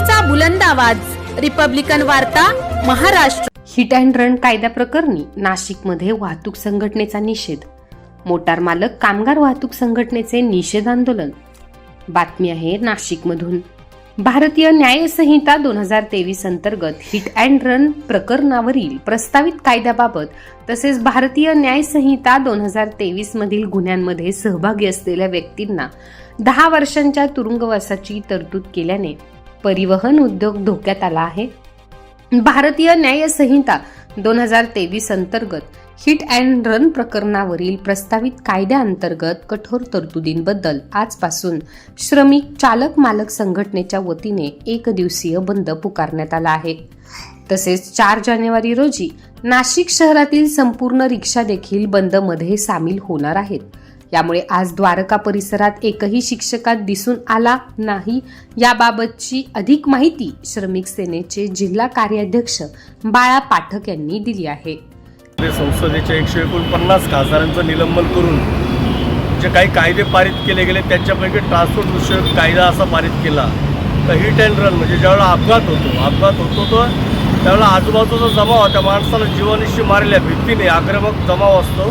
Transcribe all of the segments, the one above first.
लोकशाहीचा बुलंद आवाज. रिपब्लिकन वार्ता महाराष्ट्र. हिट अँड रन कायद्याप्रकरणी नाशिकमध्ये वाहतूक संघटनेचा निषेध. मोटार मालक कामगार वाहतूक संघटनेचे निषेध आंदोलन. बातमी आहे नाशिकमधून. भारतीय न्याय संहिता दोन हजार तेवीस अंतर्गत हिट अँड रन प्रकरणावरील प्रस्तावित कायद्याबाबत तसेच भारतीय न्याय संहिता दोन हजार तेवीस मधील गुन्ह्यांमध्ये सहभागी असलेल्या व्यक्तींना दहा वर्षांच्या तुरुंगवासाची तरतूद केल्याने परिवहन उद्योग धोक्यात आला आहे. भारतीय न्याय संहिता दोन हजार तेवीस अंतर्गत हिट अँड रन प्रकरणावरील प्रस्तावित कायद्याअंतर्गत कठोर तरतुदींबद्दल आजपासून श्रमिक चालक मालक संघटनेच्या वतीने एक दिवसीय बंद पुकारण्यात आला आहे. तसेच चार जानेवारी रोजी नाशिक शहरातील संपूर्ण रिक्षा देखील बंदमध्ये सामील होणार आहेत. यामुळे आज द्वारका परिसरात एकही शिक्षकात दिसून आला नाही. याबाबतची अधिक माहिती श्रमिक सेनेचे जिल्हा कार्याध्यक्ष बाळा पाठक यांनी दिली आहे. संसदेच्या एकशे एकोणपन्नास खासदारांचं निलंबन करून जे काही कायदे पारित केले गेले त्याच्यापैकी ट्रान्सपोर्ट विषयक कायदा असा पारित केला. तर हिट अँड रन म्हणजे ज्यावेळेला अपघात होतो अपघात होतो तर त्यावेळेला आजूबाजूचा जमाव त्या माणसाला जीवनिशी मारल्या भीतीने आक्रमक जमाव असतो.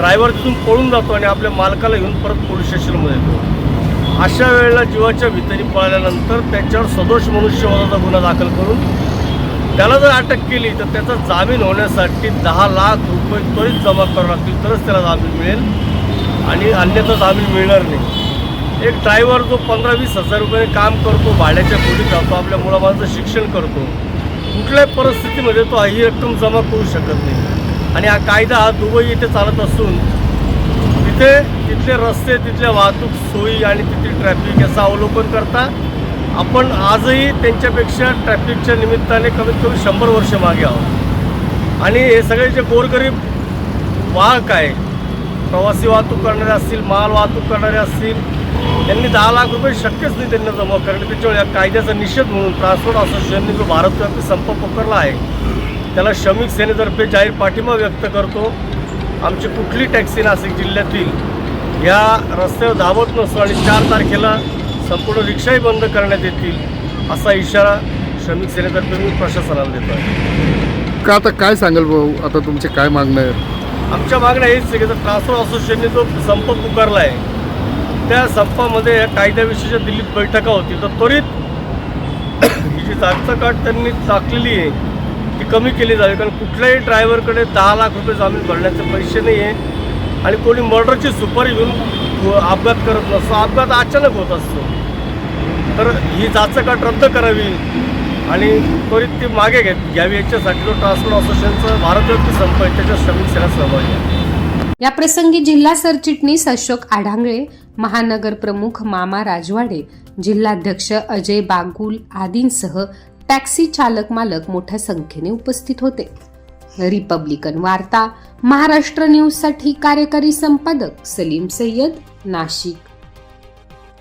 ड्रायव्हर तिथून पळून जातो आणि आपल्या मालकाला घेऊन परत पोलीस स्टेशनमध्ये येतो. अशा वेळेला जीवाच्या भीतरी पळाल्यानंतर त्याच्यावर सदोष मनुष्यवधाचा गुन्हा दाखल करून त्याला जर अटक केली तर त्याचा जामीन होण्यासाठी दहा लाख रुपये त्वरित जमा करावं लागतील तरच त्याला जामीन मिळेल आणि अन्यथा जामीन मिळणार नाही. एक ड्रायव्हर जो पंधरा वीस हजार रुपये काम करतो भाड्याच्या खोलीत जातो आपल्या मुलाबाळाचं शिक्षण करतो कुठल्याही परिस्थितीमध्ये तो ही रक्कम जमा करू शकत नाही. आणि हा कायदा हा दुबई येथे चालत असून तिथे तिथले रस्ते तिथल्या वाहतूक सोयी आणि तिथली ट्रॅफिक याचं अवलोकन करता आपण आजही त्यांच्यापेक्षा ट्रॅफिकच्या निमित्ताने कमीत कमी शंभर वर्ष मागे आहोत. आणि हे सगळे जे गोरगरीब वाहक आहे प्रवासी वाहतूक करणारे असतील माल वाहतूक करणारे असतील त्यांनी दहा लाख रुपये शक्यच नाही त्यांना जमा कारण. त्याच्यामुळे या कायद्याचा निषेध म्हणून ट्रान्सपोर्ट असोसिएशनने जो भारतव्यापी संप पकडला आहे त्याला श्रमिक सेनेतर्फे जाहीर पाठिंबा व्यक्त करतो. आमची कुठली टॅक्सी नाशिक जिल्ह्यातील या रस्त्यावर धावत नसतो आणि चार तारखेला संपूर्ण रिक्षाही बंद करण्यात येतील असा इशारा श्रमिक सेनेतर्फे मी प्रशासनाला देतो आहे. का आता काय सांगाल भाऊ? आता तुमचे काय मागणं आहे? आमच्या मागण्या हेच आहे की जर ट्रान्सपोर्ट असोसिएशनने जो संप पुकारला आहे त्या संपामध्ये या कायद्याविषयीच्या दिल्लीत बैठका होती. तर त्वरित ही जी जागचं त्यांनी टाकलेली आहे ती कमी केली जावी कारण कुठल्याही ड्रायव्हरकडे दहा लाख रुपये जामीन भरण्याचे पैसे नाही आहे आणि कोणी मर्डरची सुपारी घेऊन अपघात करत नसतो. अपघात अचानक होत असतो. तर ही जाचकाट रद्द करावी आणि त्वरित ती मागे घेत घ्यावी. याच्यासाठी तो ट्रान्सपोर्ट असोसिएशनचं भारतव्यापी संप आहे त्याच्या श्रमिक सेना सहभागी आहे. या प्रसंगी जिल्हा सरचिटणीस अशोक आढांगळे महानगर प्रमुख मामा राजवाडे जिल्हाध्यक्ष अजय बागुल आदींसह टॅक्सी चालक मालक मोठ्या संख्येने उपस्थित होते. रिपब्लिकन वार्ता महाराष्ट्र न्यूजसाठी कार्यकारी संपादक सलीम सय्यद नाशिक.